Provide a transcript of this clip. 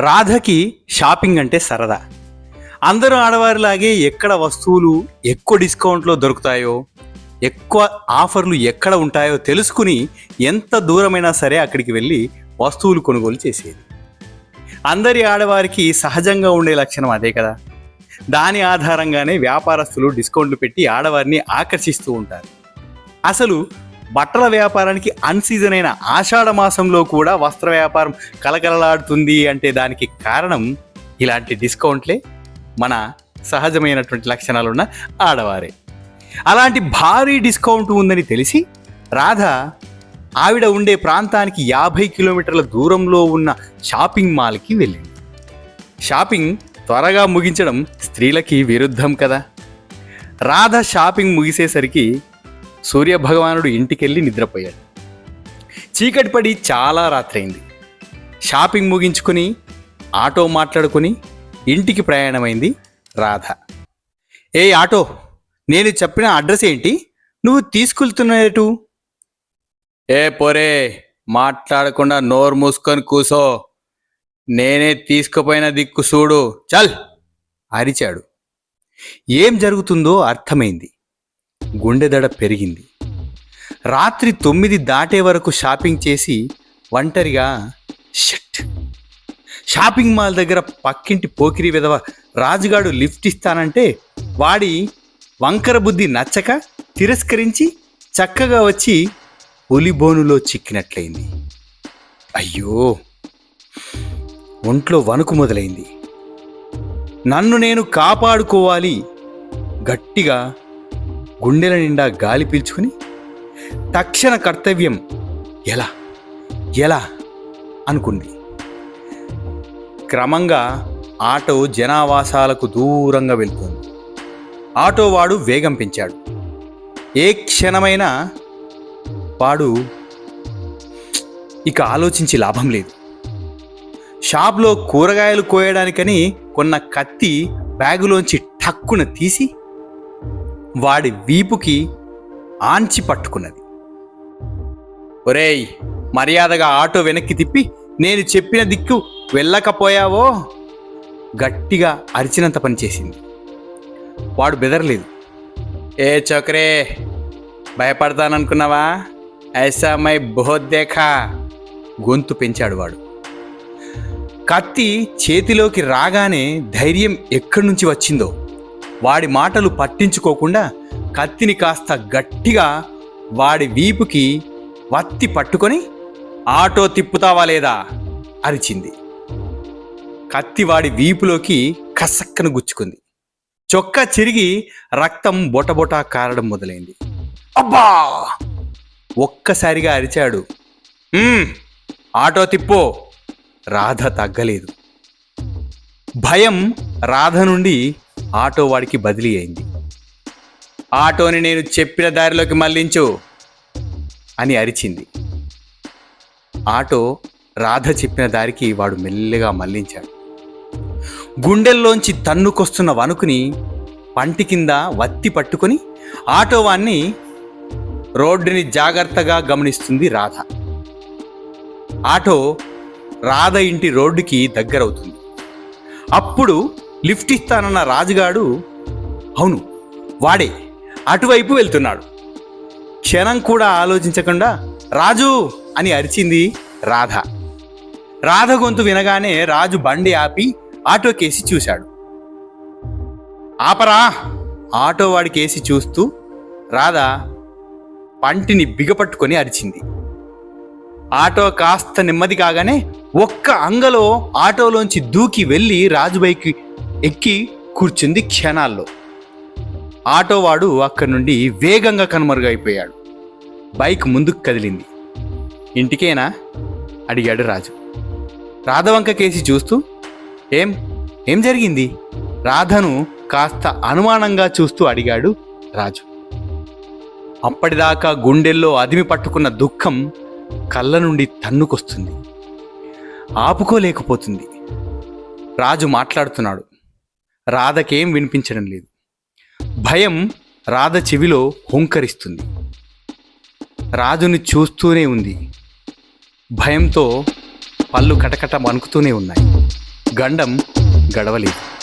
రాధకి షాపింగ్ అంటే సరదా. అందరూ ఆడవారిలాగే ఎక్కడ వస్తువులు ఎక్కువ డిస్కౌంట్లో దొరుకుతాయో ఎక్కువ ఆఫర్లు ఎక్కడ ఉంటాయో తెలుసుకుని ఎంత దూరమైనా సరే అక్కడికి వెళ్ళి వస్తువులు కొనుగోలు చేసేది. అందరి ఆడవారికి సహజంగా ఉండే లక్షణం అదే కదా. దాని ఆధారంగానే వ్యాపారస్తులు డిస్కౌంట్లు పెట్టి ఆడవారిని ఆకర్షిస్తూ ఉంటారు. అసలు బట్టల వ్యాపారానికి అన్సీజన్ అయిన ఆషాఢ మాసంలో కూడా వస్త్ర వ్యాపారం కలకలలాడుతుంది అంటే దానికి కారణం ఇలాంటి డిస్కౌంట్లే మన సహజమైనటువంటి లక్షణాలున్న ఆడవారే. అలాంటి భారీ డిస్కౌంట్ ఉందని తెలిసి రాధ ఆవిడ ఉండే ప్రాంతానికి యాభై కిలోమీటర్ల దూరంలో ఉన్న షాపింగ్ మాల్కి వెళ్ళింది. షాపింగ్ త్వరగా ముగించడం స్త్రీలకి విరుద్ధం కదా. రాధ షాపింగ్ ముగిసేసరికి సూర్యభగవానుడు ఇంటికెళ్ళి నిద్రపోయాడు. చీకటి పడి చాలా రాత్రైంది. షాపింగ్ ముగించుకుని ఆటో మాట్లాడుకుని ఇంటికి ప్రయాణమైంది రాధ. ఏ ఆటో నేను చెప్పిన అడ్రస్ ఏంటి? నువ్వు తీసుకెళ్తున్నట్టు ఏ పోరే మాట్లాడకుండా నోరు మూసుకొని కూసో. నేనే తీసుకుపోయిన దిక్కు చూడు చల్! అరిచాడు. ఏం జరుగుతుందో అర్థమైంది. గుండెదడ పెరిగింది. రాత్రి తొమ్మిది దాటే వరకు షాపింగ్ చేసి ఒంటరిగా షట్. షాపింగ్ మాల్ దగ్గర పక్కింటి పోకిరి విధవ రాజుగాడు లిఫ్ట్ ఇస్తానంటే వాడి వంకర బుద్ధి నచ్చక తిరస్కరించి చక్కగా వచ్చి పులిబోనులో చిక్కినట్లయింది. అయ్యో! ఒంట్లో వణుకు మొదలైంది. నన్ను నేను కాపాడుకోవాలి. గట్టిగా గుండెల నిండా గాలి పీల్చుకుని తక్షణ కర్తవ్యం ఎలా? ఎలా? అనుకుంది. క్రమంగా ఆటో జనావాసాలకు దూరంగా వెళ్తుంది. ఆటో వాడు వేగం పెంచాడు. ఏ క్షణమైనా వాడు ఇక ఆలోచించి లాభం లేదు. షాప్లో కూరగాయలు కోయడానికని కొన్న కత్తి బ్యాగులోంచి టక్కున తీసి వాడి వీపుకి ఆంచి పట్టుకున్నది. ఒరేయ్ మర్యాదగా ఆటో వెనక్కి తిప్పి నేను చెప్పిన దిక్కు వెళ్ళకపోయావో? గట్టిగా అరిచినంత పనిచేసింది వాడు బెదరలేదు. ఏ చోకరే భయపడతాననుకున్నావా? ఐసా మై బోద్దేఖా గొంతు పెంచాడు వాడు. కత్తి చేతిలోకి రాగానే ధైర్యం ఎక్కడి నుంచి వచ్చిందో వాడి మాటలు పట్టించుకోకుండా కత్తిని కాస్త గట్టిగా వాడి వీపుకి వత్తి పట్టుకొని ఆటో తిప్పుతావా లేదా అరిచింది. కత్తి వాడి వీపులోకి కసక్కను గుచ్చుకుంది. చొక్కా చిరిగి రక్తం బొటబొటా కారడం మొదలైంది. అబ్బా! ఒక్కసారిగా అరిచాడు. ఆటో తిప్పో. రాధ తగ్గలేదు. భయం రాధ నుండి ఆటో వాడికి బదిలీ అయింది. ఆటోని నేను చెప్పిన దారిలోకి మళ్ళించు అని అరిచింది. ఆటో రాధ చెప్పిన దారికి వాడు మెల్లగా మళ్ళించాడు. గుండెల్లోంచి తన్నుకొస్తున్న వణుకుని పంటి కింద వత్తి పట్టుకొని ఆటోవాన్ని రోడ్డుని జాగ్రత్తగా గమనిస్తుంది రాధ. ఆటో రాధ ఇంటి రోడ్డుకి దగ్గరవుతుంది. అప్పుడు లిఫ్ట్ ఇస్తానన్న రాజుగాడు అవును వాడే అటువైపు వెళ్తున్నాడు. క్షణం కూడా ఆలోచించకుండా రాజు అని అరిచింది రాధ. రాధ గొంతు వినగానే రాజు బండి ఆపి ఆటో కేసి చూశాడు. ఆపరా! ఆటో వాడి కేసి చూస్తూ రాధ పంటిని బిగపట్టుకొని అరిచింది. ఆటో కాస్త నెమ్మది కాగానే ఒక్క అంగలో ఆటోలోంచి దూకి వెళ్ళి రాజు బైక్ ఎక్కి కూర్చుంది క్షణాల్లో. ఆటోవాడు అక్కడి నుండి వేగంగా కనుమరుగైపోయాడు. బైక్ ముందుకు కదిలింది. ఇంటికేనా? అడిగాడు రాజు. రాధవంక కేసి చూస్తూ ఏం? ఏం జరిగింది? రాధను కాస్త అనుమానంగా చూస్తూ అడిగాడు రాజు. అప్పటిదాకా గుండెల్లో అదిమి పట్టుకున్న దుఃఖం కళ్ళ నుండి తన్నుకొస్తుంది. ఆపుకోలేకపోతుంది. రాజు మాట్లాడుతున్నాడు. రాధకేం వినిపించడం లేదు. భయం రాధ చెవిలో హుంకరిస్తుంది. రాజుని చూస్తూనే ఉంది. భయంతో పళ్ళు కటకట వణుకుతూనే ఉన్నాయి. గండం గడవలేదు.